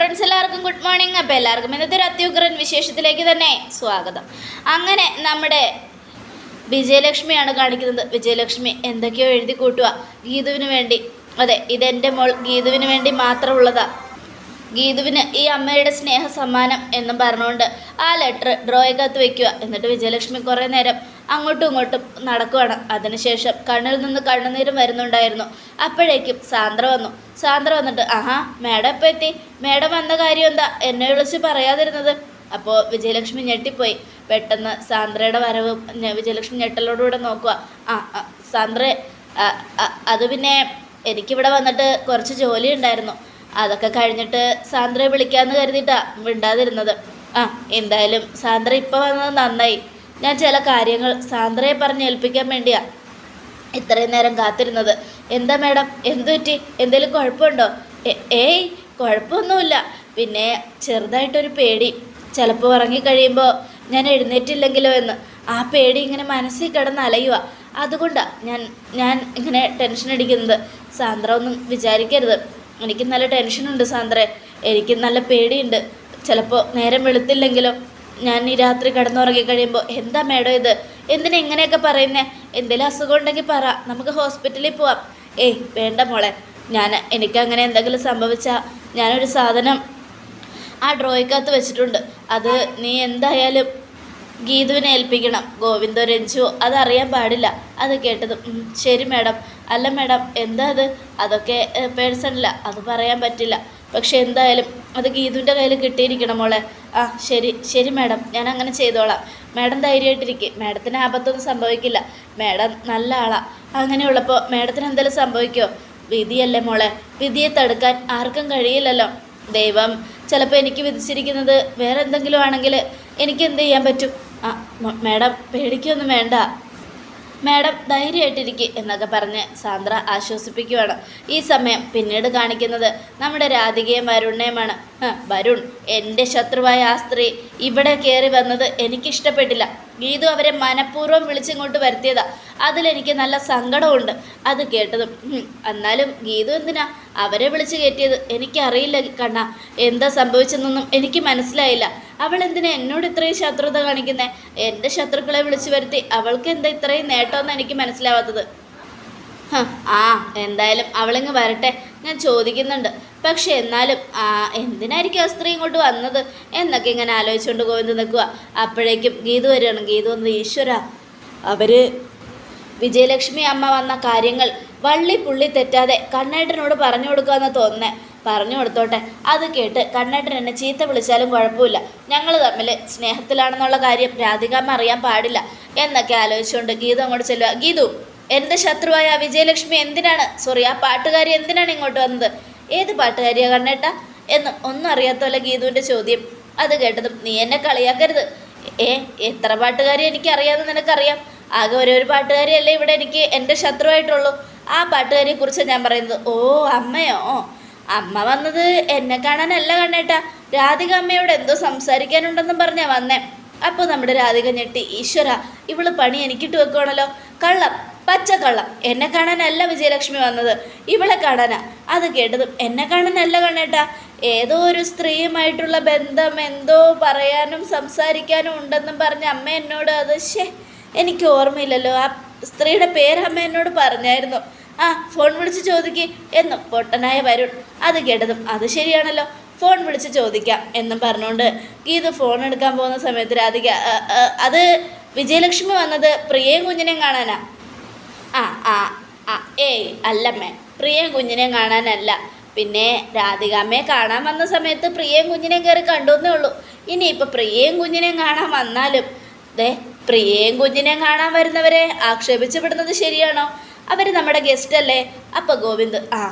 Friends എല്ലാവർക്കും good morning അപ്പോൾ എല്ലാവർക്കും ഇന്നത്തെ ഒരു അത്യുഗ്രൻ വിശേഷത്തിലേക്ക് തന്നെ സ്വാഗതം. അങ്ങനെ നമ്മുടെ വിജയലക്ഷ്മിയാണ് കാണിക്കുന്നത്. വിജയലക്ഷ്മി എന്തൊക്കെയോ എഴുതി കൂട്ടുക ഗീതുവിന് വേണ്ടി. അതെ ഇതെന്റെ മോൾ ഗീതുവിന് വേണ്ടി മാത്രമുള്ളതാ. ഗീതുവിന് ഈ അമ്മയുടെ സ്നേഹ സമ്മാനം എന്നും പറഞ്ഞുകൊണ്ട് ആ ലെറ്റർ ഡ്രോയ്ക്കകത്ത് വയ്ക്കുക എന്നിട്ട് വിജയലക്ഷ്മി കുറേ നേരം അങ്ങോട്ടും ഇങ്ങോട്ടും നടക്കുവാണ്. അതിനുശേഷം കണ്ണിൽ നിന്ന് കണ്ണുനീരും വരുന്നുണ്ടായിരുന്നു. അപ്പോഴേക്കും സാന്ദ്ര വന്നു. സാന്ദ്ര വന്നിട്ട് ആഹാ മേഡം ഇപ്പോൾ എത്തി. മേഡം വന്ന കാര്യം എന്താ? എന്നെ വിളിച്ച് പറയാതിരുന്നത്. അപ്പോൾ വിജയലക്ഷ്മി ഞെട്ടിപ്പോയി. പെട്ടെന്ന് സാന്ദ്രയുടെ വരവ് വിജയലക്ഷ്മി ഞെട്ടലോടുകൂടെ നോക്കുക ആ സാന്ദ്ര അത് പിന്നെ എനിക്കിവിടെ വന്നിട്ട് കുറച്ച് ജോലി ഉണ്ടായിരുന്നു അതൊക്കെ കഴിഞ്ഞിട്ട് സാന്ദ്രയെ വിളിക്കാമെന്ന് കരുതിയിട്ടാണ് മിണ്ടാതിരുന്നത്. ആ എന്തായാലും സാന്ദ്ര ഇപ്പോൾ വന്നത് നന്നായി. ഞാൻ ചില കാര്യങ്ങൾ സാന്ദ്രയെ പറഞ്ഞ് ഏൽപ്പിക്കാൻ വേണ്ടിയാ ഇത്രയും നേരം കാത്തിരുന്നത്. എന്താ മാഡം? എന്തു പറ്റി? എന്തെങ്കിലും കുഴപ്പമുണ്ടോ? ഏയ് കുഴപ്പമൊന്നുമില്ല. പിന്നെ ചെറുതായിട്ടൊരു പേടി. ചിലപ്പോൾ ഉറങ്ങിക്കഴിയുമ്പോൾ ഞാൻ എഴുന്നേറ്റില്ലെങ്കിലോ എന്ന്. ആ പേടി ഇങ്ങനെ മനസ്സിൽ കിടന്ന് അലയുക അതുകൊണ്ടാണ് ഞാൻ ഞാൻ ഇങ്ങനെ ടെൻഷൻ അടിക്കുന്നത്. സാന്ദ്ര ഒന്നും വിചാരിക്കരുത്. എനിക്ക് നല്ല ടെൻഷനുണ്ട് സാന്ദ്രേ. എനിക്ക് നല്ല പേടിയുണ്ട്. ചിലപ്പോൾ നേരം വെളുത്തില്ലെങ്കിലോ. ഞാൻ ഈ രാത്രി കിടന്നുറങ്ങി കഴിയുമ്പോൾ എന്താ മേഡം ഇത്? എന്തിനാ ഇങ്ങനെയൊക്കെ പറയുന്നേ? എന്തെങ്കിലും അസുഖം ഉണ്ടെങ്കിൽ പറ. നമുക്ക് ഹോസ്പിറ്റലിൽ പോവാം. ഏയ് വേണ്ട മോളെ. ഞാൻ എനിക്കങ്ങനെ എന്തെങ്കിലും സംഭവിച്ചാൽ ഞാനൊരു സാധനം ആ ഡ്രോയ്ക്കകത്ത് വെച്ചിട്ടുണ്ട്. അത് നീ എന്തായാലും ഗീതുവിനെ ഏൽപ്പിക്കണം. ഗോവിന്ദോ രഞ്ജുവോ അതറിയാൻ പാടില്ല. അത് കേട്ടത് "ഉം, ശരി മാഡം. അല്ല മേഡം എന്താ അത്? അതൊക്കെ പേഴ്സണല്ല അത് പറയാൻ പറ്റില്ല. പക്ഷെ എന്തായാലും അത് ഗീതുവിന്റെ കയ്യിൽ കിട്ടിയിരിക്കണം മോളെ. ആ ശരി ശരി മാഡം. ഞാൻ അങ്ങനെ ചെയ്തോളാം. മാഡം ധൈര്യമായിട്ടിരിക്കും. മാഡത്തിന് ആപത്തൊന്നും സംഭവിക്കില്ല. മാഡം നല്ല ആളാ. അങ്ങനെയുള്ളപ്പോൾ മാഡത്തിന് എന്തെങ്കിലും സംഭവിക്കുമോ വിധിയല്ലേ മോളെ. വിധിയെ തടുക്കാൻ ആർക്കും കഴിയില്ലല്ലോ. ദൈവം ചിലപ്പോൾ എനിക്ക് വിധിച്ചിരിക്കുന്നത് വേറെ എന്തെങ്കിലും ആണെങ്കിൽ എനിക്ക് എന്ത് ചെയ്യാൻ പറ്റും? ആ മാഡം പേടിക്കൊന്നും വേണ്ട. മാഡം ധൈര്യമായിട്ടിരിക്കുക എന്നൊക്കെ പറഞ്ഞ് സാന്ദ്ര ആശ്വസിപ്പിക്കുവാണ്. ഈ സമയം പിന്നീട് കാണിക്കുന്നത് നമ്മുടെ രാധികയും വരുണിനെയുമാണ്. "ഹ, വരുൺ എന്റെ ശത്രുവായ ആ സ്ത്രീ ഇവിടെ കയറി വന്നത് എനിക്കിഷ്ടപ്പെട്ടില്ല. ഗീതു അവരെ മനഃപൂർവം വിളിച്ചിങ്ങോട്ട് വരുത്തിയതാ. അതിലെനിക്ക് നല്ല സങ്കടമുണ്ട്. അത് കേട്ടതും "ഉം, എന്നാലും ഗീതു എന്തിനാ അവരെ വിളിച്ച് കയറ്റിയത്? എനിക്കറിയില്ല കണ്ണ. എന്താ സംഭവിച്ചെന്നൊന്നും എനിക്ക് മനസ്സിലായില്ല. അവൾ എന്തിനാ എന്നോട് ഇത്രയും ശത്രുത കാണിക്കുന്നത് എന്റെ ശത്രുക്കളെ വിളിച്ചു വരുത്തി അവൾക്ക് എന്താ ഇത്രയും നേട്ടമെന്ന് എനിക്ക് മനസ്സിലാവാത്തത്. ആ എന്തായാലും അവളിങ്ങ് വരട്ടെ ഞാൻ ചോദിക്കുന്നുണ്ട്. പക്ഷെ എന്നാലും ആ എന്തിനായിരിക്കും ആ സ്ത്രീ ഇങ്ങോട്ട് വന്നത്? എന്നൊക്കെ ഇങ്ങനെ ആലോചിച്ചുകൊണ്ട് ഗോവിന്ദ് നിൽക്കുക അപ്പോഴേക്കും ഗീതു വരികയാണ്. ഗീതു വന്നത് ഈശ്വര അവർ വിജയലക്ഷ്മി അമ്മ വന്ന കാര്യങ്ങൾ വള്ളി പുള്ളി തെറ്റാതെ കണ്ണേട്ടനോട് പറഞ്ഞു കൊടുക്കുക എന്ന് തോന്നുന്നേ. പറഞ്ഞു കൊടുത്തോട്ടെ. അത് കേട്ട് കണ്ണേട്ടൻ എന്നെ ചീത്ത വിളിച്ചാലും കുഴപ്പമില്ല. ഞങ്ങൾ തമ്മിൽ സ്നേഹത്തിലാണെന്നുള്ള കാര്യം രാധികാമ്മ അറിയാൻ പാടില്ല എന്നൊക്കെ ആലോചിച്ചുകൊണ്ട് ഗീതു അങ്ങോട്ട് ചെല്ലുക. ഗീതു എന്റെ ശത്രുവായ വിജയലക്ഷ്മി എന്തിനാണ്? സോറി ആ പാട്ടുകാരി എന്തിനാണ് ഇങ്ങോട്ട് വന്നത്? ഏത് പാട്ടുകാരിയാ കണ്ണേട്ട? എന്ന് ഒന്നും അറിയാത്ത പോലെ ഗീതുവിന്റെ ചോദ്യം. അത് കേട്ടതും നീ എന്നെ കളിയാക്കരുത്. ഏ എത്ര പാട്ടുകാരി എനിക്ക് അറിയാമെന്ന് നിനക്കറിയാം. ആകെ ഒരേ ഒരു പാട്ടുകാരിയല്ലേ ഇവിടെ എനിക്ക് എന്റെ ശത്രുവായിട്ടുള്ളൂ. ആ പാട്ടുകാരിയെക്കുറിച്ച് ഞാൻ പറയുന്നത് ഓ അമ്മയോ? അമ്മ വന്നത് എന്നെ കാണാനല്ല കണ്ണേട്ടാ. രാധിക അമ്മയോട് എന്തോ സംസാരിക്കാനുണ്ടെന്നും പറഞ്ഞാ വന്നേ. അപ്പോൾ നമ്മുടെ രാധിക ഞെട്ടി ഈശ്വര ഇവൾ പണി എനിക്കിട്ട് വെക്കുവാണല്ലോ. കള്ളം പച്ച കള്ളം. എന്നെ കാണാനല്ല വിജയലക്ഷ്മി വന്നത്. ഇവളെ കാണാനാ. അത് കേട്ടതും എന്നെ കാണാനല്ല കണ്ണേട്ടാ. ഏതോ ഒരു സ്ത്രീയുമായിട്ടുള്ള ബന്ധം എന്തോ പറയാനും സംസാരിക്കാനും ഉണ്ടെന്നും പറഞ്ഞ അമ്മ എന്നോട് അത് ശേ എനിക്ക് ഓർമ്മയില്ലല്ലോ. ആ സ്ത്രീയുടെ പേര് അമ്മ എന്നോട് പറഞ്ഞായിരുന്നു. ആ ഫോൺ വിളിച്ച് ചോദിക്ക് എന്നും പൊട്ടനായ വരുൺ. അത് കേട്ടതും അത് ശരിയാണല്ലോ. ഫോൺ വിളിച്ച് ചോദിക്കാം എന്നും പറഞ്ഞുകൊണ്ട് ഗീത ഫോൺ എടുക്കാൻ പോകുന്ന സമയത്ത് രാധിക "ആ, ആ, അത് വിജയലക്ഷ്മി വന്നത് പ്രിയയും കുഞ്ഞിനെയും കാണാനാ? ആ ആ ആ ഏയ് അല്ലമ്മേ പ്രിയയും കുഞ്ഞിനെയും കാണാനല്ല. പിന്നെ രാധികാമ്മയെ കാണാൻ വന്ന സമയത്ത് പ്രിയയും കുഞ്ഞിനെയും കയറി കണ്ടുവന്നേ ഉള്ളൂ. ഇനിയിപ്പോൾ പ്രിയയും കുഞ്ഞിനെയും കാണാൻ വന്നാലും ദേ പ്രിയയും കുഞ്ഞിനെയും കാണാൻ വരുന്നവരെ ആക്ഷേപിച്ചു വിടുന്നത് ശരിയാണോ? അവർ നമ്മുടെ ഗസ്റ്റ് അല്ലേ? അപ്പോൾ ഗോവിന്ദ് ആ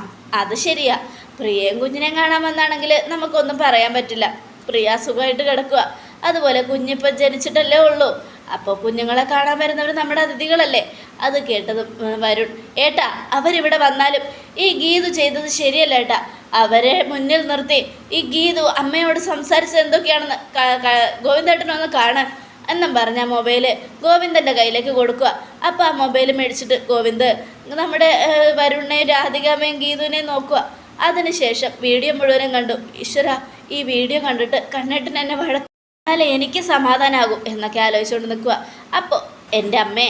അത് ശരിയാ. പ്രിയയും കുഞ്ഞിനെയും കാണാൻ വന്നാണെങ്കിൽ നമുക്കൊന്നും പറയാൻ പറ്റില്ല. പ്രിയ സുഖമായിട്ട് കിടക്കുക അതുപോലെ കുഞ്ഞിപ്പം ജനിച്ചിട്ടല്ലേ ഉള്ളൂ. അപ്പോൾ കുഞ്ഞുങ്ങളെ കാണാൻ വരുന്നവർ നമ്മുടെ അതിഥികളല്ലേ? അത് കേട്ടത് വരുൺ. ഏട്ടാ അവരിവിടെ വന്നാലും ഈ ഗീതു ചെയ്തത് ശരിയല്ല ഏട്ടാ. അവരെ മുന്നിൽ നിർത്തി ഈ ഗീതു അമ്മയോട് സംസാരിച്ചത് എന്തൊക്കെയാണെന്ന് ഗോവിന്ദേട്ടനൊന്ന് കാണാൻ എന്നും പറഞ്ഞ മൊബൈൽ ഗോവിന്ദന്റെ കയ്യിലേക്ക് കൊടുക്കുക അപ്പോൾ ആ മൊബൈൽ മേടിച്ചിട്ട് ഗോവിന്ദ് നമ്മുടെ ഏഹ്, രാധികാമയും ഗീതുവിനെയും നോക്കുക അതിനുശേഷം വീഡിയോ മുഴുവനും കണ്ടു. ഈശ്വര ഈ വീഡിയോ കണ്ടിട്ട് കണ്ണെട്ടിന് എന്നെ വഴ എന്നാലേ എനിക്ക് സമാധാനമാകും എന്നൊക്കെ ആലോചിച്ചുകൊണ്ട് നിൽക്കുക അപ്പോൾ എന്റെ അമ്മേ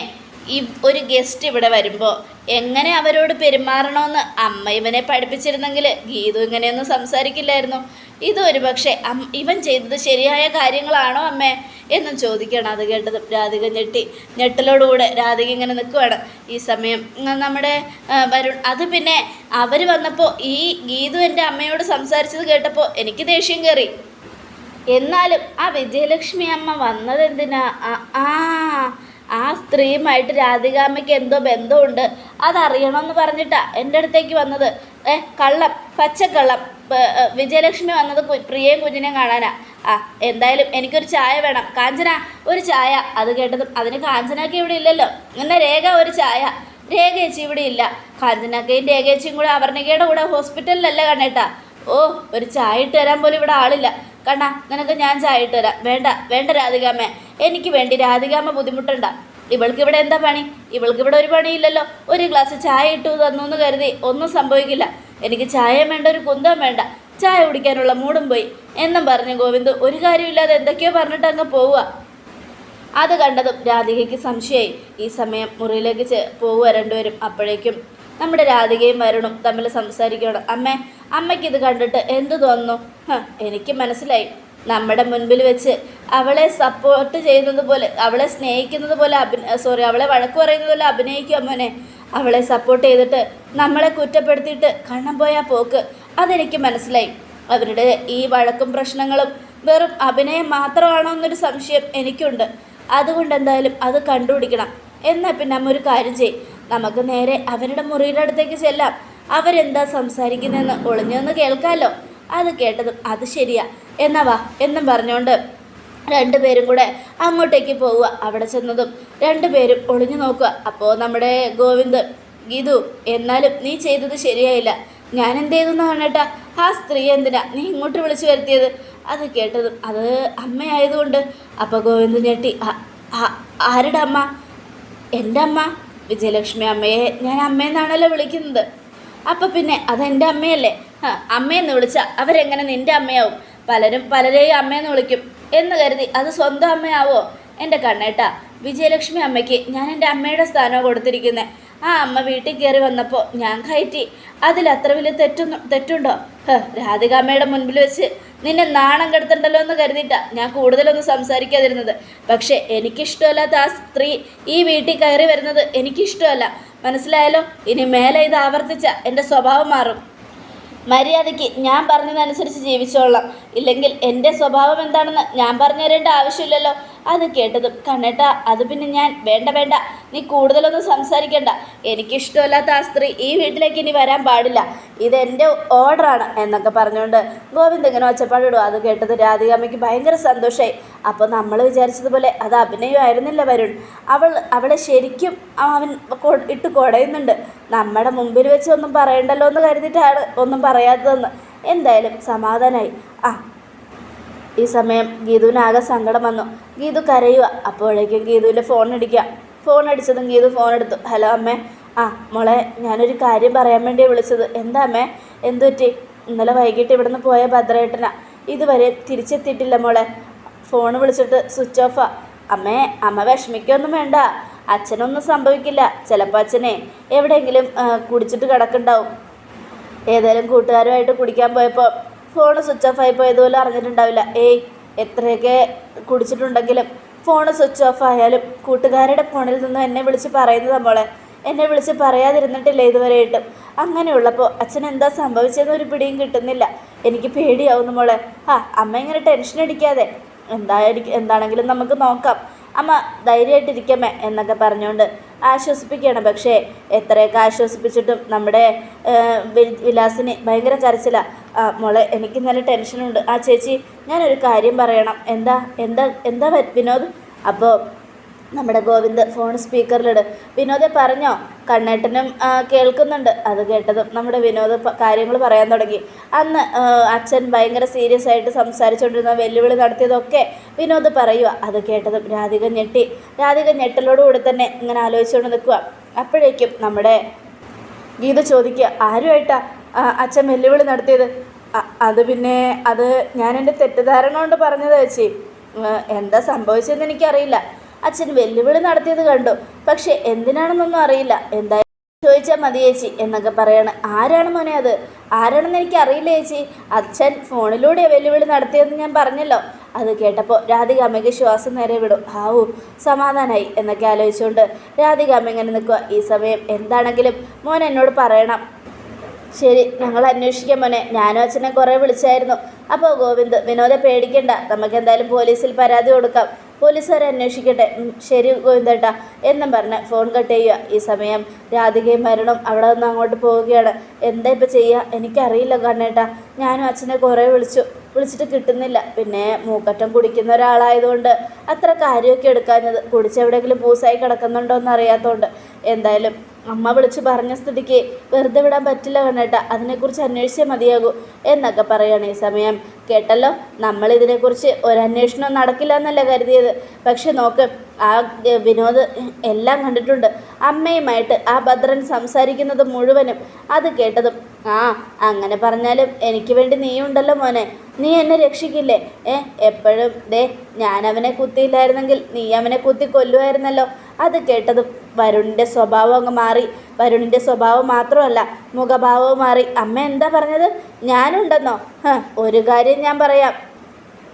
ഈ ഒരു ഗസ്റ്റ് ഇവിടെ വരുമ്പോൾ എങ്ങനെ അവരോട് പെരുമാറണമെന്ന് അമ്മ ഇവനെ പഠിപ്പിച്ചിരുന്നെങ്കിൽ ഗീതു ഇങ്ങനെയൊന്നും സംസാരിക്കില്ലായിരുന്നു. ഇതൊരു പക്ഷേ ഇവൻ ചെയ്തത് ശരിയായ കാര്യങ്ങളാണോ അമ്മേ? എന്നും ചോദിക്കണം അത് കേട്ടത് രാധിക ഞെട്ടി. ഞെട്ടലോടുകൂടെ രാധിക ഇങ്ങനെ നിൽക്കുവാണ്. ഈ സമയം നമ്മുടെ വരുൺ അത് പിന്നെ അവർ വന്നപ്പോൾ ഈ ഗീതു എന്റെ അമ്മയോട് സംസാരിച്ചത് കേട്ടപ്പോൾ എനിക്ക് ദേഷ്യം കയറി. എന്നാലും ആ വിജയലക്ഷ്മി അമ്മ വന്നത് എന്തിനാ ആ- ആ സ്ത്രീയുമായിട്ട് രാധികാമ്മയ്ക്ക് എന്തോ ബന്ധമുണ്ട്. അതറിയണമെന്ന് പറഞ്ഞിട്ടാ എന്റെ അടുത്തേക്ക് വന്നത്. ഏ കള്ളം പച്ചക്കള്ളം. വിജയലക്ഷ്മി വന്നത് പ്രിയയും കുഞ്ഞിനെയും കാണാനാ. ആ എന്തായാലും എനിക്കൊരു ചായ വേണം. കാഞ്ചന ഒരു ചായ. അത് കേട്ടതും അതിന് കാഞ്ചനക്ക് ഇവിടെ ഇല്ലല്ലോ. എന്നാൽ രേഖ ഒരു ചായ. രേഖ ചേച്ചി ഇവിടെ ഇല്ല. കാഞ്ചനക്കയും രേഖ ചേച്ചിയും കൂടെ അവർണികയുടെ കൂടെ ഹോസ്പിറ്റലിലല്ല കണ്ണേട്ടാ. ഓ ഒരു ചായ ഇട്ട് തരാൻ പോലും ഇവിടെ ആളില്ല. കണ്ണാ നിനക്ക് ഞാൻ ചായ ഇട്ട് തരാം. വേണ്ട വേണ്ട രാധികാമ്മ. എനിക്ക് വേണ്ടി രാധികാമ്മ ബുദ്ധിമുട്ടണ്ട. ഇവൾക്ക് ഇവിടെ എന്താ പണി? ഇവൾക്ക് ഇവിടെ ഒരു പണിയില്ലല്ലോ. ഒരു ഗ്ലാസ് ചായ ഇട്ടു തന്നു എന്ന് കരുതി ഒന്നും സംഭവിക്കില്ല. എനിക്ക് ചായയും വേണ്ട ഒരു കുന്തം വേണ്ട. ചായ കുടിക്കാനുള്ള മൂടും പോയി. എന്നും പറഞ്ഞു ഗോവിന്ദ് ഒരു കാര്യമില്ലാതെ എന്തൊക്കെയോ പറഞ്ഞിട്ട് അങ്ങ് പോവുക. അത് കണ്ടതും രാധികയ്ക്ക് സംശയമായി. ഈ സമയം മുറിയിലേക്ക് പോവുക രണ്ടുപേരും. അപ്പോഴേക്കും നമ്മുടെ രാധികയും വരുണും തമ്മിൽ സംസാരിക്കണം അമ്മേ അമ്മയ്ക്ക് ഇത് കണ്ടിട്ട് എന്തു തോന്നുന്നു? എനിക്ക് മനസ്സിലായി. നമ്മുടെ മുൻപിൽ വെച്ച് അവളെ സപ്പോർട്ട് ചെയ്യുന്നത് പോലെ അവളെ സ്നേഹിക്കുന്നത് പോലെ അഭിന സോറി അവളെ വഴക്ക് പറയുന്നത് പോലെ അഭിനയിക്കും അമ്മനെ അവളെ സപ്പോർട്ട് ചെയ്തിട്ട് നമ്മളെ കുറ്റപ്പെടുത്തിയിട്ട് കണ്ണം പോയാൽ പോക്ക്. അതെനിക്ക് മനസ്സിലായി. അവരുടെ ഈ വഴക്കും പ്രശ്നങ്ങളും വെറും അഭിനയം മാത്രമാണോ എന്നൊരു സംശയം എനിക്കുണ്ട്. അതുകൊണ്ട് എന്തായാലും അത് കണ്ടുപിടിക്കണം. എന്നാൽ പിന്നെ അമ്മ ഒരു കാര്യം ചെയ്യും. നമുക്ക് നേരെ അവരുടെ മുറിയുടെ അടുത്തേക്ക് ചെല്ലാം. അവരെന്താ സംസാരിക്കുന്നതെന്ന് ഒളിഞ്ഞൊന്ന് കേൾക്കാമല്ലോ അത് കേട്ടതും അത് ശരിയാ. എന്നാ വാ എന്നും പറഞ്ഞുകൊണ്ട് രണ്ടുപേരും കൂടെ അങ്ങോട്ടേക്ക് പോവുക. അവിടെ ചെന്നതും രണ്ടുപേരും ഒളിഞ്ഞു നോക്കുക. അപ്പോൾ നമ്മുടെ ഗോവിന്ദ് ഗീതു എന്നാലും നീ ചെയ്തത് ശരിയായില്ല. ഞാൻ എന്ത് ചെയ്തെന്ന് പറഞ്ഞേട്ടാ? ആ സ്ത്രീ എന്തിനാ നീ ഇങ്ങോട്ട് വിളിച്ചു വരുത്തിയത്? അത് കേട്ടതും അത് അമ്മയായതുകൊണ്ട്. അപ്പോൾ ഗോവിന്ദ് ഞെട്ടി. "ആ- ആ- ആരുടെ അമ്മ? എന്റെ അമ്മ. വിജയലക്ഷ്മി അമ്മയെ ഞാൻ അമ്മയെന്നാണല്ലോ വിളിക്കുന്നത്. അപ്പം പിന്നെ അതെന്റെ അമ്മയല്ലേ? ആ അമ്മയെന്ന് വിളിച്ചാൽ അവരെങ്ങനെ നിന്റെ അമ്മയാവും? പലരും പലരെയും അമ്മയെന്ന് വിളിക്കും. എന്ന് കരുതി അത് സ്വന്തം അമ്മയാവോ? എന്റെ കണ്ണേട്ടാ വിജയലക്ഷ്മി അമ്മയ്ക്ക് ഞാൻ എന്റെ അമ്മയുടെ സ്ഥാനമാണ് കൊടുത്തിരിക്കുന്നത് ആ അമ്മ വീട്ടിൽ കയറി വന്നപ്പോൾ ഞാൻ കയറ്റി. അതിൽ അത്ര വലിയ തെറ്റൊന്നും തെറ്റുണ്ടോ? ഹ, രാധിക അമ്മയുടെ മുൻപിൽ വെച്ച് നിന്നെ നാണം കെടുത്തണ്ടല്ലോ എന്ന് കരുതിട്ട ഞാൻ കൂടുതലൊന്നും സംസാരിക്കാതിരുന്നത്. പക്ഷേ എനിക്കിഷ്ടമല്ലാത്ത ആ സ്ത്രീ ഈ വീട്ടിൽ കയറി വരുന്നത് എനിക്കിഷ്ടമല്ല. മനസ്സിലായാലോ ഇനി മേലെ ഇത് ആവർത്തിച്ച എന്റെ സ്വഭാവം മാറും. മര്യാദയ്ക്ക് ഞാൻ പറഞ്ഞതനുസരിച്ച് ജീവിച്ചോളാം. ഇല്ലെങ്കിൽ എന്റെ സ്വഭാവം എന്താണെന്ന് ഞാൻ പറഞ്ഞു തരേണ്ട ആവശ്യമില്ലല്ലോ. അത് കേട്ടതും കണ്ണേട്ട അത് പിന്നെ ഞാൻ വേണ്ട വേണ്ട. നീ കൂടുതലൊന്നും സംസാരിക്കണ്ട. എനിക്കിഷ്ടമല്ലാത്ത ആ സ്ത്രീ ഈ വീട്ടിലേക്ക് ഇനി വരാൻ പാടില്ല. ഇതെന്റെ ഓർഡറാണ് എന്നൊക്കെ പറഞ്ഞുകൊണ്ട് ഗോവിന്ദ് ഇങ്ങനെ ഒച്ചപ്പാടിടും അത് കേട്ടത് രാധികാമ്മയ്ക്ക് ഭയങ്കര സന്തോഷമായി അപ്പോൾ നമ്മൾ വിചാരിച്ചതുപോലെ അത് അഭിനയമായിരുന്നില്ല വരുൺ. അവൾ അവളെ ശരിക്കും അവൻ ഇട്ട് കുടയുന്നുണ്ട്. നമ്മുടെ മുമ്പിൽ വെച്ച് ഒന്നും പറയണ്ടല്ലോ എന്ന് കരുതിയിട്ടാണ് ഒന്നും പറയാത്തതെന്ന്. എന്തായാലും സമാധാനമായി ആ ഈ സമയം ഗീതുവിനാകെ സങ്കടം വന്നു. ഗീതു കരയുക. അപ്പോഴേക്കും ഗീതുവിന്റെ ഫോൺ അടിക്കുക ഫോൺ അടിച്ചതും ഗീതു ഫോൺ എടുത്തു. ഹലോ അമ്മേ. ആ മോളെ ഞാനൊരു കാര്യം പറയാൻ വേണ്ടി വിളിച്ചത്. എന്താ അമ്മേ? എന്തു പറ്റി? ഇന്നലെ വൈകിട്ട് ഇവിടുന്ന് പോയ ഭദ്രേട്ടനാ. ഇതുവരെ തിരിച്ചെത്തിയിട്ടില്ല മോളെ. ഫോൺ വിളിച്ചിട്ട് സ്വിച്ച് ഓഫാ അമ്മേ അമ്മ വിഷമിക്കൊന്നും വേണ്ട. അച്ഛനൊന്നും സംഭവിക്കില്ല. ചിലപ്പോൾ അച്ഛനെ എവിടെയെങ്കിലും കുടിച്ചിട്ട് കിടക്കുന്നുണ്ടാവും ഏതായാലും കൂട്ടുകാരുമായിട്ട് കുടിക്കാൻ പോയപ്പോൾ ഫോൺ സ്വിച്ച് ഓഫ് ആയി പോയതുപോലെ അറിഞ്ഞിട്ടുണ്ടാവില്ല. ഏയ് എത്രയൊക്കെ കുടിച്ചിട്ടുണ്ടെങ്കിലും ഫോൺ സ്വിച്ച് ഓഫ് ആയാലും കൂട്ടുകാരുടെ ഫോണിൽ നിന്ന് എന്നെ വിളിച്ച് പറയുന്നത് മോളെ. എന്നെ വിളിച്ച് പറയാതിരുന്നിട്ടില്ല ഇതുവരെയായിട്ടും. അങ്ങനെയുള്ളപ്പോൾ അച്ഛൻ എന്താ സംഭവിച്ചതെന്ന് ഒരു പിടിയും കിട്ടുന്നില്ല. എനിക്ക് പേടിയാവുന്നു മോളെ. ആ അമ്മ ഇങ്ങനെ ടെൻഷൻ അടിക്കാതെ എന്തായിരിക്കും എന്താണെങ്കിലും നമുക്ക് നോക്കാം. അമ്മ ധൈര്യമായിട്ടിരിക്കമ്മേ എന്നൊക്കെ പറഞ്ഞുകൊണ്ട് ആശ്വസിപ്പിക്കുകയാണ്. പക്ഷേ എത്രയൊക്കെ ആശ്വസിപ്പിച്ചിട്ടും നമ്മുടെ വിലാസിന് ഭയങ്കര കരച്ചില. മോളെ എനിക്ക് നല്ല ടെൻഷനുണ്ട്. ആ ചേച്ചി ഞാനൊരു കാര്യം പറയണം. എന്താ എന്താ എന്താ വിനോദ്? അപ്പോൾ നമ്മുടെ ഗോവിന്ദ് ഫോൺ സ്പീക്കറിലിട്. വിനോദെ പറഞ്ഞോ? കണ്ണേട്ടനും കേൾക്കുന്നുണ്ട്. അത് കേട്ടതും നമ്മുടെ വിനോദ് കാര്യങ്ങൾ പറയാൻ തുടങ്ങി. അന്ന് അച്ഛൻ ഭയങ്കര സീരിയസ് ആയിട്ട് സംസാരിച്ചുകൊണ്ടിരുന്ന വെല്ലുവിളി നടത്തിയതൊക്കെ വിനോദ് പറയുക അത് കേട്ടതും രാധിക ഞെട്ടി. രാധിക ഞെട്ടലോടുകൂടി തന്നെ ഇങ്ങനെ ആലോചിച്ചുകൊണ്ട് നിൽക്കുക അപ്പോഴേക്കും നമ്മുടെ ഗീത ചോദിക്കുക ആരുമായിട്ടാ അച്ഛൻ വെല്ലുവിളി നടത്തിയത്? അത് പിന്നെ അത് ഞാൻ എന്റെ തെറ്റിദ്ധാരണ കൊണ്ട് പറഞ്ഞത് ചേച്ചി. എന്താ സംഭവിച്ചതെന്ന് എനിക്കറിയില്ല. അച്ഛൻ വെല്ലുവിളി നടത്തിയത് കണ്ടു. പക്ഷെ എന്തിനാണെന്നൊന്നും അറിയില്ല. എന്തായാലും ചോദിച്ചാൽ മതി ചേച്ചി എന്നൊക്കെ പറയാണ്. ആരാണ് മോനെ അത്? ആരാണെന്ന് എനിക്ക് അറിയില്ല ചേച്ചി. അച്ഛൻ ഫോണിലൂടെ വെല്ലുവിളി നടത്തിയെന്ന് ഞാൻ പറഞ്ഞല്ലോ. അത് കേട്ടപ്പോൾ രാധിക അമ്മയ്ക്ക് ശ്വാസം നേരെ വിടും. ഹാവൂ സമാധാനമായി എന്നൊക്കെ ആലോചിച്ചുകൊണ്ട് രാധിക അമ്മ ഇങ്ങനെ നിൽക്കുക ഈ സമയം എന്താണെങ്കിലും മോൻ എന്നോട് പറയണം. ശരി ഞങ്ങൾ അന്വേഷിക്കാം മോനെ. ഞാനും അച്ഛനെ കുറേ വിളിച്ചായിരുന്നു. അപ്പോൾ ഗോവിന്ദ് വിനോദ പേടിക്കണ്ട. നമുക്ക് എന്തായാലും പോലീസിൽ പരാതി കൊടുക്കാം. പോലീസുകാരെ അന്വേഷിക്കട്ടെ. ശരി ഗോവിന്ദേട്ട. എന്നും പറഞ്ഞ് ഫോൺ കട്ട് ചെയ്യുക. ഈ സമയം രാധികയും മരണം അവിടെ നിന്ന് അങ്ങോട്ട് പോവുകയാണ്. എന്താ ഇപ്പോൾ ചെയ്യുക എനിക്കറിയില്ല കണ്ണേട്ട. ഞാനും അച്ഛനെ കുറേ വിളിച്ചു. വിളിച്ചിട്ട് കിട്ടുന്നില്ല. പിന്നെ മൂക്കറ്റം കുടിക്കുന്ന ഒരാളായതുകൊണ്ട് അത്ര കാര്യമൊക്കെ എടുക്കാഞ്ഞത്. കുടിച്ചെവിടെയെങ്കിലും പൂസായി കിടക്കുന്നുണ്ടോ എന്ന് അറിയാത്തതുകൊണ്ട് എന്തായാലും അമ്മ വിളിച്ച് പറഞ്ഞ സ്ഥിതിക്ക് വെറുതെ വിടാൻ പറ്റില്ല കണ്ണേട്ട. അതിനെക്കുറിച്ച് അന്വേഷിച്ചേ മതിയാകൂ എന്നൊക്കെ പറയുകയാണ് ഈ സമയം. കേട്ടല്ലോ? നമ്മൾ ഇതിനെക്കുറിച്ച് ഒരു അന്വേഷണം നടക്കില്ല എന്നല്ല കരുതിയത്. പക്ഷെ നോക്ക് ആ വിനോദ് എല്ലാം കണ്ടിട്ടുണ്ട്. അമ്മയുമായിട്ട് ആ ഭദ്രൻ സംസാരിക്കുന്നത് മുഴുവനും അത് കേട്ടതും ആ അങ്ങനെ പറഞ്ഞാലും എനിക്ക് വേണ്ടി നീ ഉണ്ടല്ലോ മോനെ. നീ എന്നെ രക്ഷിക്കില്ലേ? ഏ എപ്പോഴും ദേ ഞാൻ അവനെ കുത്തിയില്ലായിരുന്നെങ്കിൽ നീ അവനെ കുത്തി കൊല്ലുമായിരുന്നല്ലോ. അത് കേട്ടതും വരുണിന്റെ സ്വഭാവം അങ്ങ് മാറി. വരുണിന്റെ സ്വഭാവം മാത്രമല്ല മുഖഭാവവും മാറി. അമ്മ എന്താ പറഞ്ഞത്? ഞാനുണ്ടെന്നോ? ഒരു കാര്യം ഞാൻ പറയാം.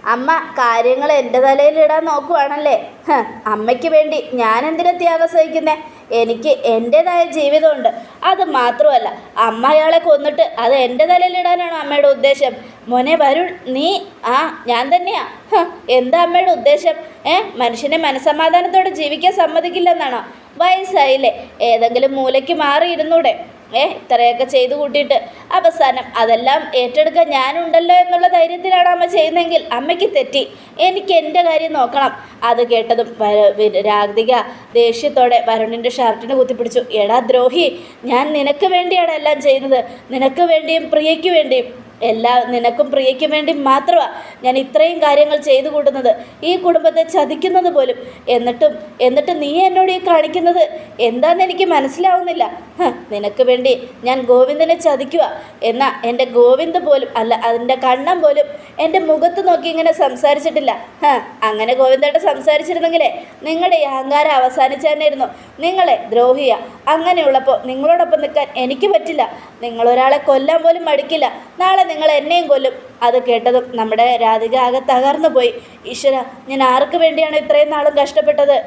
അമ്മ കാര്യങ്ങൾ എന്റെ തലയിലിടാൻ നോക്കുവാണല്ലേ? ഹ, അമ്മയ്ക്ക് വേണ്ടി ഞാൻ എന്തിനാ ത്യാഗം സഹിക്കുന്നേ എനിക്ക് എന്റേതായ ജീവിതമുണ്ട്. അത് മാത്രമല്ല അമ്മ അയാളെ കൊന്നിട്ട് അത് എന്റെ തലയിൽ തലയിലിടാനാണോ അമ്മയുടെ ഉദ്ദേശം? മോനെ വരുൺ നീ ആ ഞാൻ തന്നെയാ. എന്താ അമ്മയുടെ ഉദ്ദേശം? ഏ മനുഷ്യനെ മനസമാധാനത്തോടെ ജീവിക്കാൻ സമ്മതിക്കില്ലെന്നാണോ? വയസ്സായില്ലേ. ഏതെങ്കിലും മൂലയ്ക്ക് മാറിയിരുന്നൂടെ. ഏ ഇത്രയൊക്കെ ചെയ്ത് കൂട്ടിയിട്ട്. അവസാനം അതെല്ലാം ഏറ്റെടുക്കാൻ ഞാനുണ്ടല്ലോ എന്നുള്ള ധൈര്യത്തിലാണ് അമ്മ ചെയ്യുന്നതെങ്കിൽ അമ്മയ്ക്ക് തെറ്റി. എനിക്ക് എന്റെ കാര്യം നോക്കണം. അത് കേട്ടതും രാധിക ദേഷ്യത്തോടെ വരുണിന്റെ ഷർട്ടിന് കുത്തിപ്പിടിച്ചു. എടാ ദ്രോഹി ഞാൻ നിനക്ക് വേണ്ടിയാണ് എല്ലാം ചെയ്യുന്നത്. നിനക്ക് വേണ്ടിയും പ്രിയയ്ക്ക് വേണ്ടിയും. എല്ലാ നിനക്കും പ്രിയയ്ക്കും വേണ്ടി മാത്രമാണ് ഞാൻ ഇത്രയും കാര്യങ്ങൾ ചെയ്തു കൂട്ടുന്നത്. ഈ കുടുംബത്തെ ചതിക്കുന്നത് പോലും. എന്നിട്ടും എന്നിട്ട് നീ എന്നോട് ഈ കാണിക്കുന്നത് എന്താന്ന് എനിക്ക് മനസ്സിലാവുന്നില്ല. നിനക്ക് വേണ്ടി ഞാൻ ഗോവിന്ദനെ ചതിക്കുക എന്നാൽ എന്റെ ഗോവിന്ദ് പോലും അല്ല അതിന്റെ കണ്ണം പോലും എന്റെ മുഖത്ത് നോക്കി ഇങ്ങനെ സംസാരിച്ചിട്ടില്ല. അങ്ങനെ ഗോവിന്ദേട്ട സംസാരിച്ചിരുന്നെങ്കിലേ നിങ്ങളുടെ ഈ അഹങ്കാരം അവസാനിച്ചായിരുന്നു നിങ്ങളെ ദ്രോഹിയ. അങ്ങനെയുള്ളപ്പോൾ നിങ്ങളോടൊപ്പം നിൽക്കാൻ എനിക്ക് പറ്റില്ല. നിങ്ങളൊരാളെ കൊല്ലാൻ പോലും മടിക്കില്ല. നാളെ നിങ്ങൾ എന്നെയും കൊല്ലും. അത് കേട്ടതും നമ്മുടെ രാധിക ആകെ തകർന്നു പോയി. ഈശ്വര ഞാൻ ആർക്ക് വേണ്ടിയാണ് ഇത്രയും നാളും കഷ്ടപ്പെട്ടത്?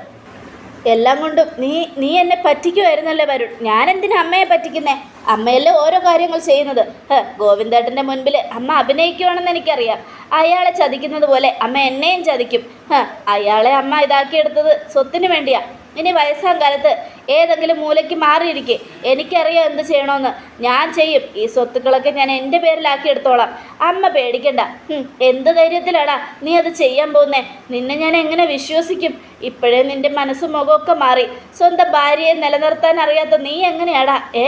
എല്ലാം കൊണ്ടും നീ നീ എന്നെ പറ്റിക്കുമായിരുന്നല്ലേ വരുൺ? ഞാൻ എന്തിനാ അമ്മയെ പറ്റിക്കുന്നേ? അമ്മയല്ലേ ഓരോ കാര്യങ്ങൾ ചെയ്യുന്നത്. ഗോവിന്ദേട്ടന്റെ മുൻപിൽ അമ്മ അഭിനയിക്കുവാണെന്ന് എനിക്കറിയാം. അയാളെ ചതിക്കുന്നത് പോലെ അമ്മ എന്നെയും ചതിക്കും. അയാളെ അമ്മ ഇതാക്കിയെടുത്തത് സ്വത്തിന് വേണ്ടിയാ. ഇനി വയസ്സാം കാലത്ത് ഏതെങ്കിലും മൂലയ്ക്ക് മാറിയിരിക്കെ. എനിക്കറിയാം എന്ത് ചെയ്യണമെന്ന് ഞാൻ ചെയ്യും. ഈ സ്വത്തുക്കളൊക്കെ ഞാൻ എന്റെ പേരിലാക്കി എടുത്തോളാം. അമ്മ പേടിക്കണ്ട. എന്ത് ധൈര്യത്തിലാടാ നീ അത് ചെയ്യാൻ പോകുന്നേ? നിന്നെ ഞാൻ എങ്ങനെ വിശ്വസിക്കും? ഇപ്പോഴേ നിന്റെ മനസ്സും മുഖമൊക്കെ മാറി. സ്വന്തം ഭാര്യയെ നിലനിർത്താൻ അറിയാത്ത നീ എങ്ങനെയാടാ? ഏ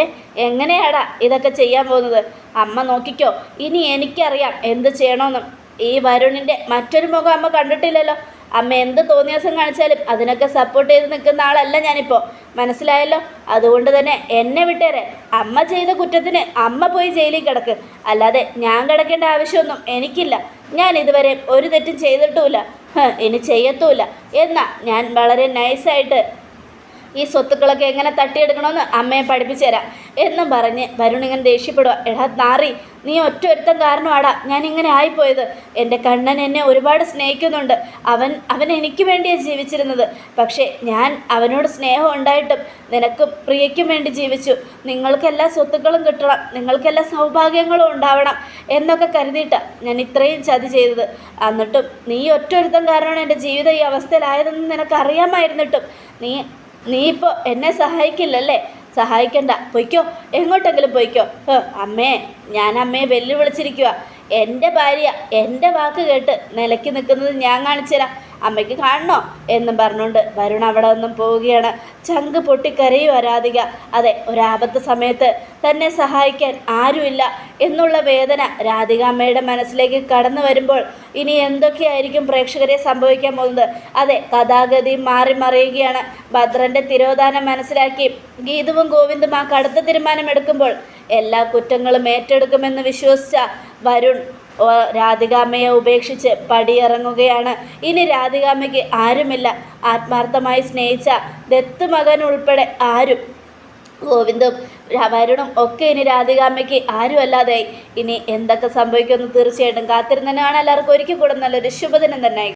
എങ്ങനെയാടാ ഇതൊക്കെ ചെയ്യാൻ പോകുന്നത്? അമ്മ നോക്കിക്കോ. ഇനി എനിക്കറിയാം എന്ത് ചെയ്യണമെന്നും ഈ വരുണിന്റെ മറ്റൊരു മുഖം അമ്മ കണ്ടിട്ടില്ലല്ലോ. അമ്മ എന്ത് തോന്നിയാസം കാണിച്ചാലും അതിനൊക്കെ സപ്പോർട്ട് ചെയ്ത് നിൽക്കുന്ന ആളല്ല ഞാനിപ്പോൾ മനസ്സിലായല്ലോ? അതുകൊണ്ട് തന്നെ എന്നെ വിട്ടേരെ. അമ്മ ചെയ്ത കുറ്റത്തിന് അമ്മ പോയി ജയിലിൽ കിടക്ക്. അല്ലാതെ ഞാൻ കിടക്കേണ്ട ആവശ്യമൊന്നും എനിക്കില്ല. ഞാൻ ഇതുവരെ ഒരു തെറ്റും ചെയ്തിട്ടുമില്ല. ഇനി ചെയ്യത്തുമില്ല. എന്നാ ഞാൻ വളരെ നൈസായിട്ട് ഈ സ്വത്തുക്കളൊക്കെ എങ്ങനെ തട്ടിയെടുക്കണമെന്ന് അമ്മയെ പഠിപ്പിച്ചു തരാം. എന്നും പറഞ്ഞ് വരുൺ ഇങ്ങനെ ദേഷ്യപ്പെടുക എടാ നാറി നീ ഒറ്റ ഒരുത്തം കാരണമാടാ. ഞാൻ ഇങ്ങനെ ആയിപ്പോയത്. എന്റെ കണ്ണൻ എന്നെ ഒരുപാട് സ്നേഹിക്കുന്നുണ്ട്. അവൻ അവൻ എനിക്ക് വേണ്ടിയാണ് ജീവിച്ചിരുന്നത്. പക്ഷേ ഞാൻ അവനോട് സ്നേഹം ഉണ്ടായിട്ടും നിനക്കും പ്രിയയ്ക്കും വേണ്ടി ജീവിച്ചു. നിങ്ങൾക്കെല്ലാ സ്വത്തുക്കളും കിട്ടണം. നിങ്ങൾക്കെല്ലാ സൗഭാഗ്യങ്ങളും ഉണ്ടാവണം എന്നൊക്കെ കരുതിയിട്ടാണ് ഞാൻ ഇത്രയും ചതി ചെയ്തത്. എന്നിട്ടും നീ ഒറ്റ ഒരുത്തം കാരണമാണ് എന്റെ ജീവിതം ഈ അവസ്ഥയിലായതെന്ന് നിനക്കറിയാമായിരുന്നിട്ടും. നീ നീ ഇപ്പോൾ എന്നെ സഹായിക്കില്ലല്ലേ? സഹായിക്കണ്ട. പൊയ്ക്കോ. എങ്ങോട്ടെങ്കിലും പൊയ്ക്കോ. അമ്മേ ഞാൻ അമ്മയെ വെല്ലുവിളിച്ചിരിക്കുക എന്റെ ഭാര്യ എന്റെ വാക്ക് കേട്ട് നിലയ്ക്ക് നിൽക്കുന്നത് ഞാൻ കാണിച്ചു തരാം അമ്മയ്ക്ക് കാണണോ എന്നും പറഞ്ഞുകൊണ്ട് വരുൺ അവിടെ നിന്നും പോവുകയാണ്. ചങ്ക് പൊട്ടിക്കരയും ആരാധിക അതെ ഒരാപത്ത് സമയത്ത് തന്നെ സഹായിക്കാൻ ആരുമില്ല എന്നുള്ള വേദന രാധിക അമ്മയുടെ മനസ്സിലേക്ക് കടന്നു വരുമ്പോൾ ഇനി എന്തൊക്കെയായിരിക്കും പ്രേക്ഷകരെ സംഭവിക്കാൻ പോകുന്നത്? അതെ കഥാഗതി മാറി മറിയുകയാണ്. ഭദ്രന്റെ തിരോധാനം മനസ്സിലാക്കി ഗീതുവും ഗോവിന്ദും ആ കടുത്ത തീരുമാനമെടുക്കുമ്പോൾ എല്ലാ കുറ്റങ്ങളും ഏറ്റെടുക്കുമെന്ന് വിശ്വസിച്ച വരുൺ രാധികാമ്മയെ ഉപേക്ഷിച്ച് പടിയിറങ്ങുകയാണ്. ഇനി രാധികാമ്മയ്ക്ക് ആരുമില്ല. ആത്മാർത്ഥമായി സ്നേഹിച്ച ദത്ത് മകൻ ഉൾപ്പെടെ ആരും. ഗോവിന്ദും വരുണും ഒക്കെ ഇനി രാധികാമ്മയ്ക്ക് ആരും ഇനി എന്തൊക്കെ സംഭവിക്കുമെന്ന് തീർച്ചയായിട്ടും കാത്തിരുന്നതിനാണ് എല്ലാവർക്കും ഒരിക്കൽ കൂടെ നല്ലൊരു ശുഭദിനം തന്നെ.